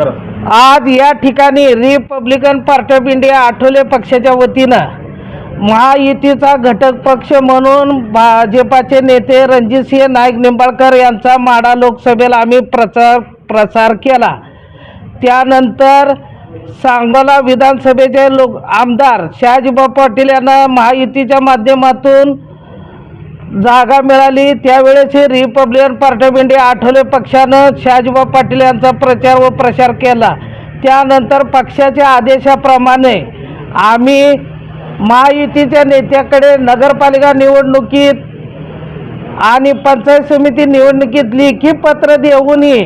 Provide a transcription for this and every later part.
आज या ठिकाणी Republican party of India Athawale पक्षाच्या वतीनं महायुतीचा घटक पक्ष म्हणून भाजपाचे नेते रणजितसिंह नाईक निंबाळकर यांचा माडा लोकसभेला आम्ही प्रचार प्रसार केला. त्यानंतर सांगोला विधानसभेचे लोक आमदार शहाजीबा पाटील यांना महायुतीच्या माध्यमातून जागा मिळाली. त्यावेळेस हे Republican party of India Athawale पक्षानं शहाजीबा पाटील यांचा प्रचार व प्रसार केला. त्यानंतर पक्षाच्या आदेशाप्रमाणे आम्ही महायुतीच्या नेत्याकडे नगरपालिका निवडणुकीत आणि पंचायत समिती निवडणुकीत लेखी पत्र देऊनही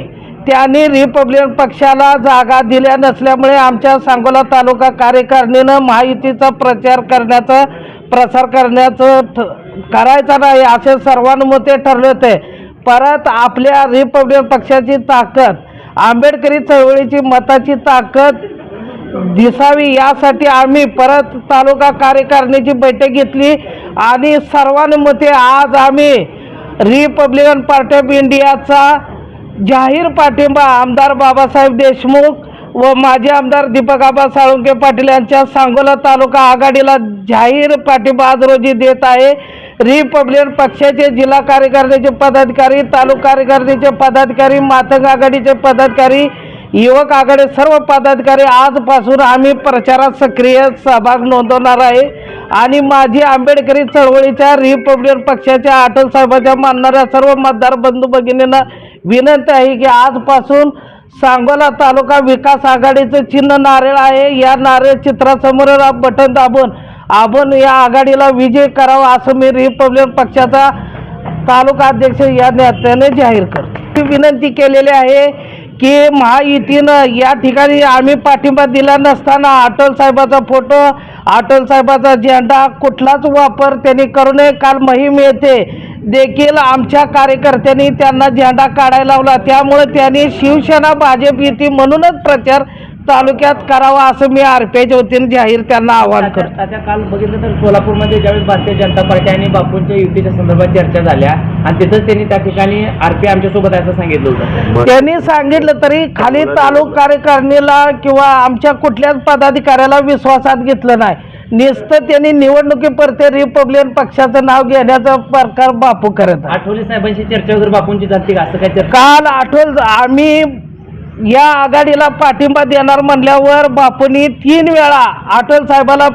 त्यांनी रिपब्लिकन पक्षाला जागा दिल्या नसल्यामुळे आमच्या सांगोला तालुका कार्यकारिणीनं महायुतीचा प्रचार करण्याचा प्रसार करण्याचं ठ करायचा नाही असे सर्वानुमते ठरले होते. परत आपल्या रिपब्लिकन पक्षाची ताकद आंबेडकरी चळवळीची मताची ताकद दिसावी यासाठी आम्ही परत तालुका कार्यकारिणीची बैठक घेतली आणि सर्वानुमते आज आम्ही रिपब्लिकन पार्टी ऑफ इंडियाचा जाहीर पाठिंबा आमदार बाबासाहेब देशमुख व माजी आमदार दीपक आबा साळुंके पाटील यांच्या सांगोला तालुका आघाडीला जाहीर पाठिंबा आज रोजी देत आहे. रिपब्लिकन पक्षाचे जिल्हा कार्यकारिणीचे पदाधिकारी तालुका कार्यकारिणीचे पदाधिकारी मातंग आघाडीचे पदाधिकारी युवक आघाडी सर्व पदाधिकारी आजपासून आम्ही प्रचारात सक्रिय सहभाग नोंदवणार आहे. आणि माझी आंबेडकरी चळवळीच्या रिपब्लिकन पक्षाच्या अटल साहेबांच्या मानणाऱ्या सर्व मतदार बंधू भगिनींना विनंती आहे की आजपासून सांगोला तालुका विकास आघाडीचं चिन्ह नारळ आहे. या नारळ चित्रासमोर बटन दाबून आपण या आघाडीला विजय करावा असं मी रिपब्लिकन पक्षाचा तालुका अध्यक्ष या नेत्याने जाहीर करतो. विनंती केलेली आहे की महायुतीनं या ठिकाणी आम्ही पाठिंबा दिला नसताना अटल साहेबाचा फोटो अटल साहेबाचा झेंडा कुठलाच वापर त्यांनी करू नये. काल मोहीम येते देखील आमच्या कार्यकर्त्यांनी त्यांना झेंडा काढायला लावला. त्यामुळे त्यांनी शिवसेना भाजप युती म्हणूनच प्रचार तालुक्यात करावा असं मी आर पी आयच्या वतीने जाहीर त्यांना आवाहन करतो. आता काल बघितलं तर सोलापूरमध्ये ज्यावेळेस भारतीय जनता पार्टी आणि बापूंच्या युतीच्या संदर्भात चर्चा झाल्या आणि तिथंच त्यांनी त्या ठिकाणी आरपी आमच्यासोबत आहे असं सांगितलं होतं. त्यांनी सांगितलं तरी खाली तालुका कार्यकारिणीला किंवा आमच्या कुठल्याच पदाधिकाऱ्याला विश्वासात घेतलं नाही. नुसतं त्यांनी निवडणुकीपुरते रिपब्लिकन पक्षाचं नाव घेण्याचा प्रकार बापू करत. आठवले साहेबांशी चर्चा वगैरे बापूंची झाली का? असं काय चर्चा काल आठवल आम्ही या आघाडीला पाठिंबा देणार म्हणल्यावर बापूंनी तीन वेळा अटल साहेबाला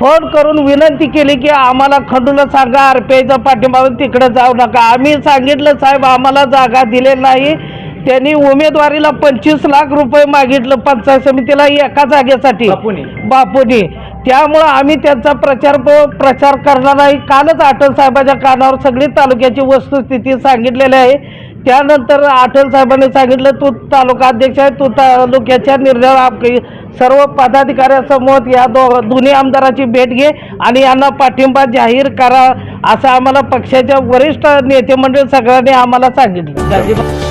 फोन करून विनंती केली की आम्हाला खंडूला सांगा आर पी आयचा पाठिंबा तिकडे जाऊ नका. आम्ही सांगितलं साहेब आम्हाला जागा दिले नाही. त्यांनी उमेदवारीला पंचवीस लाख रुपये मागितलं पंचायत समितीला एका जागेसाठी. बापूंनी. बापूनी. त्यामुळं आम्ही त्यांचा प्रचार प्रचार करणार नाही कालच अटल साहेबाच्या कानावर सगळी तालुक्याची वस्तुस्थिती सांगितलेली आहे. त्यानंतर अटल साहेबांनी सांगितलं तू तालुका अध्यक्ष आहे तू तालुक्याच्या निर्णय आपली सर्व पदाधिकाऱ्यासमोर या दो दोन्ही आमदाराची भेट घे आणि यांना पाठिंबा जाहीर करा असं आम्हाला पक्षाच्या वरिष्ठ नेतेमंडळी सगळ्यांनी आम्हाला सांगितलं. गाजी-